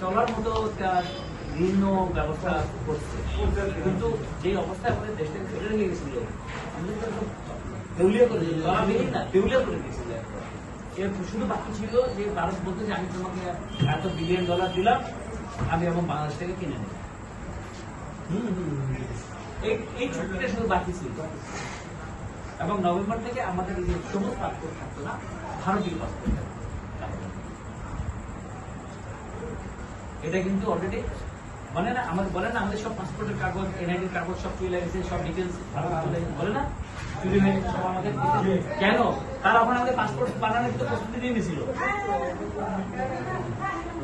চলার মতো ভিন্ন ব্যবস্থা করছে। কিন্তু যে অবস্থায় আমাদের ফেলে রেখে গেছিল শুধু বাকি ছিল যে ভারত বলতে যে, আমি তোমাকে এত বিলিয়ন ডলার দিলাম, আমি এবং বাংলাদেশ থেকে কিনে নেব। এই চুক্তিটা শুধু বাকি ছিল। এবং নভেম্বর থেকে আমাদের এই সবুজ পাসপোর্ট থাকতো না, ভারতীয় পাসপোর্ট এটা কিন্তু অলরেডি বলে না, আমাদের বলে না, আমাদের সব পাসপোর্টের কাগজ এনআইডির কাগজ সব চলে গেছে সব ডিটেলস বলে না? চুরি হয়ে আমাদের কেন? তারা ওখানে আমাদের পাসপোর্ট বানানোর তো প্রস্তুতি নিয়ে নিয়েছিল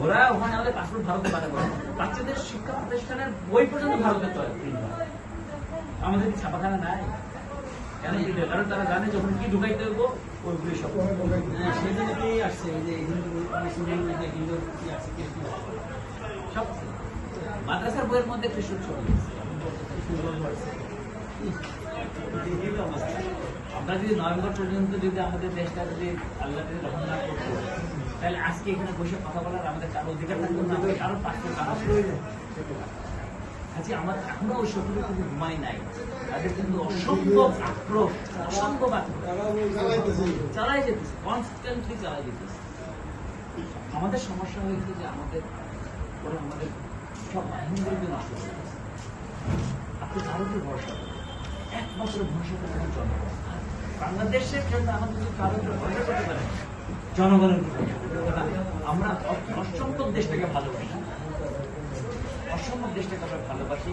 ওরা ওখানে আমাদের পাসপোর্ট ভারতে বানাবো বাচ্চাদের শিক্ষা প্রতিষ্ঠানের বই পর্যন্ত ভারতে তো আমাদের ছাপাখানা নাই? কেন কারণ তারা জানে যখন কি ঢুকাইতে ওইগুলি সব। হ্যাঁ, সেদিন আসছে এই যে হিন্দু কি সব মাদ্রাসার বইয়ের মধ্যে কৃষ্ণ ছবি। আমরা যদি নভেম্বর পর্যন্ত যদি আমাদের দেশটা যদি আল্লাহ যদি না করতো তাহলে আজকে এখানে বসে কথা বলার আমাদের কারও অধিকার থাকতো না কারও পাসপোর্ট কারও আজকে আমার এখনও ওই শত্রু কিন্তু ঘুমাই নাই। তাদের কিন্তু অসম্ভব আক্রোশ অসম্ভব আক্রোশ। চালাই যেতেছে কনস্ট্যান্টলি চালাই যেতেছে। আমাদের সমস্যা হয়েছে যে আমাদের, ওরা আমাদের সব বাহিনীগুলোকে নষ্ট করে আপনি ভারতের ভরসা করেন। একমাত্র ভরসা করেন জনগণ। বাংলাদেশের জন্য আমাদের যদি কারোর ভরসা করতে পারেন জনগণের। আমরা অসংখ্য দেশটাকে ভালোবাসি। অসম্ভব দেশটাকে আমরা ভালোবাসি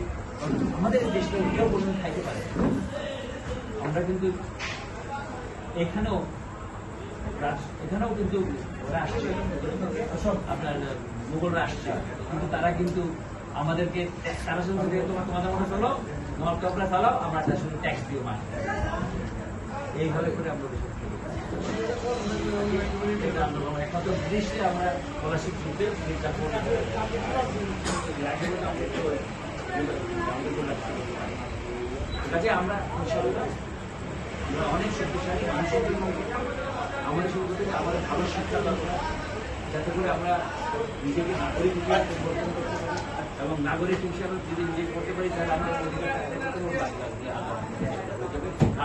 আমাদের দেশটা কেউ পর্যন্ত খাইতে পারে আমরা কিন্তু এখানেও এখানেও কিন্তু ওরা আসছে। আপনার মুঘলরা আসছে। কিন্তু তারা কিন্তু আমাদেরকে তারা শুধু তোমার তোমাদের মতো চলো, তোমার তোমরা চালাও, আমরা শুধু ট্যাক্স দিও মাস এইভাবে করে আমরা আমরা অনেক আমাদের করতে আমাদের ভালো শিক্ষা দরকার। যাতে করে আমরা নিজেকে নাগরিক হিসেবে পরিবর্তন করতে পারি এবং নাগরিক হিসাবে যদি নিজে করতে পারি তাহলে আমরা অধিকার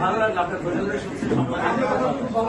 ভালো লাগল আপনার